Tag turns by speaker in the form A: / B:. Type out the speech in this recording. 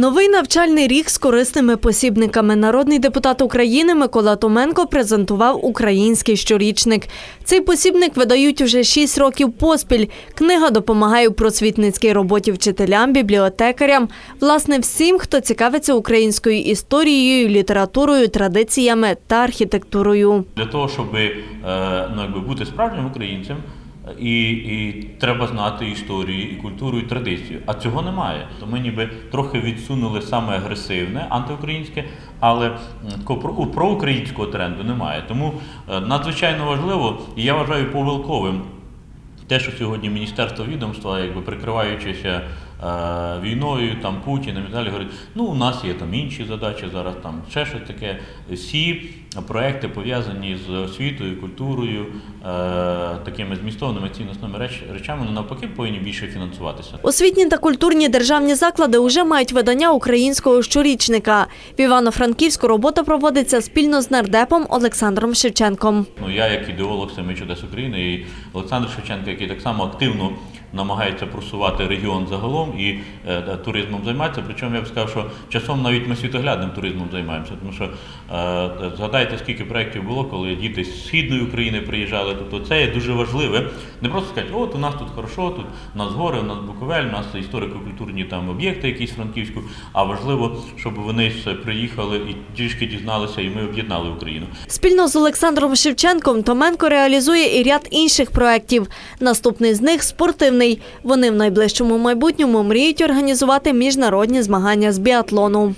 A: Новий навчальний рік з корисними посібниками. Народний депутат України Микола Томенко презентував український щорічник. Цей посібник видають уже 6 років поспіль. Книга допомагає у просвітницькій роботі вчителям, бібліотекарям, власне, всім, хто цікавиться українською історією, літературою, традиціями та архітектурою.
B: Для того, щоб е, ну, якби бути справжнім українцем, і, і треба знати історію, і культуру, і традицію. А цього немає. То ми ніби трохи відсунули саме агресивне, антиукраїнське, але такого проукраїнського тренду немає. Тому е, надзвичайно важливо, і я вважаю помилковим те, що сьогодні міністерство відомства, якби прикриваючися війною, там Путіним і далі, говорить, ну у нас є там інші задачі зараз, там ще щось таке. Всі проекти пов'язані з освітою, культурою, е, такими змістовними цінносними реч, речами, навпаки, повинні більше фінансуватися.
A: Освітні та культурні державні заклади вже мають видання українського щорічника. В Івано-Франківську робота проводиться спільно з нардепом Олександром Шевченком.
B: Ну, я як ідеолог семи чудес України і Олександр Шевченко, який так само активно намагається просувати регіон загалом і е, туризмом займається. Причому я б сказав, що часом навіть ми світоглядним туризмом займаємося. Тому що е, згадайте, скільки проєктів було, коли діти з східної України приїжджали. Тобто це є дуже важливе. Не просто сказати, от у нас тут хорошо, тут у нас гори, у нас Буковель, у нас історико-культурні там об'єкти якісь Франківську. А важливо, щоб вони приїхали і трішки дізналися, і ми об'єднали Україну.
A: Спільно з Олександром Шевченком Томенко реалізує і ряд інших проєктів. Наступний з них спортивний. Вони в найближчому майбутньому мріють організувати міжнародні змагання з біатлону.